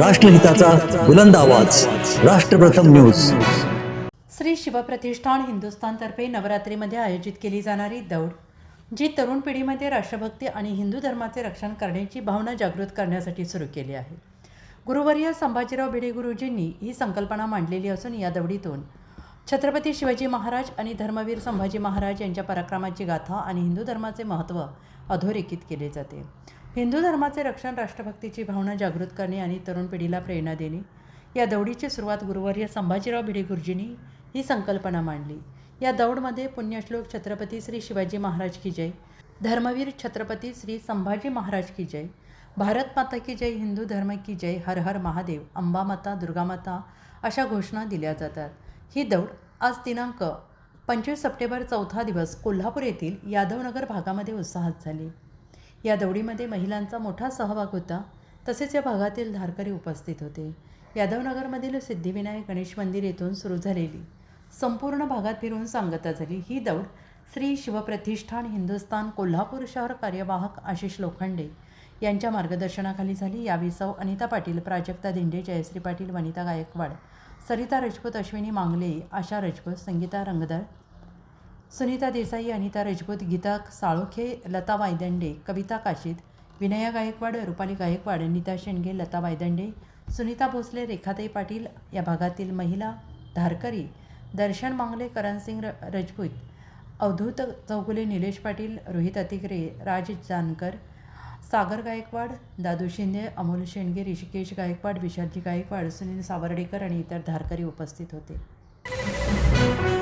राष्ट्रहिताचा बुलंद आवाज. राष्ट्रप्रथम न्यूज. श्री शिवप्रतिष्ठान हिंदुस्थानतर्फे नवरात्रीमध्ये आयोजित केली जाणारी दौड जी तरुण पिढीमध्ये राष्ट्रभक्ती आणि हिंदू धर्माचे रक्षण करण्याची भावना जागृत करण्यासाठी सुरू केली आहे. गुरुवर्य संभाजीराव भिडे गुरुजींनी ही संकल्पना मांडलेली असून या दौडीतून छत्रपती शिवाजी महाराज आणि धर्मवीर संभाजी महाराज यांच्या पराक्रमाची गाथा आणि हिंदू धर्माचे महत्त्व अधोरेखित केले जाते. हिंदू धर्माचे रक्षण राष्ट्रभक्तीची भावना जागृत करणे आणि तरुण पिढीला प्रेरणा देणे. या दौडीची सुरुवात गुरुवर्य संभाजीराव भिडे गुरुजींनी ही संकल्पना मांडली. या दौडमध्ये पुण्यश्लोक छत्रपती श्री शिवाजी महाराज की जय धर्मवीर छत्रपती श्री संभाजी महाराज की जय भारत माता की जय हिंदू धर्म की जय हर हर महादेव अंबामाता दुर्गामाता अशा घोषणा दिल्या जातात. ही दौड आज दिनांक पंचवीस सप्टेंबर चौथा दिवस कोल्हापूर येथील यादवनगर भागामध्ये उत्साहात झाली. या दौडीमध्ये महिलांचा मोठा सहभाग होता. तसेच या भागातील धारकरी उपस्थित होते. यादवनगरमधील सिद्धिविनायक गणेश मंदिर येथून सुरू झालेली संपूर्ण भागात फिरून सांगता झाली. ही दौड श्री शिवप्रतिष्ठान हिंदुस्थान कोल्हापूर शहर कार्यवाहक आशिष लोखंडे यांच्या मार्गदर्शनाखाली झाली. यावेळी सौ अनिता पाटील प्राजक्ता दिंडे जयश्री पाटील वनिता गायकवाड सरिता राजपूत अश्विनी मांगले आशा राजपूत संगीता रंगदळ सुनीता देसाई अनिता राजपूत गीता साळोखे लता वायदंडे कविता काशीत विनया गायकवाड रुपाली गायकवाड नीता शेंडगे लता वायदंडे सुनीता भोसले रेखाताई पाटील या भागातील महिला धारकरी दर्शन मांगले करणसिंग र राजपूत अवधूत चौगुले निलेश पाटील रोहित अतिग्रे राज जानकर सागर गायकवाड दादू शिंदे अमोल शेंडगे ऋषिकेश गायकवाड विशालजी गायकवाड सुनील सावर्डेकर आणि इतर धारकरी उपस्थित होते.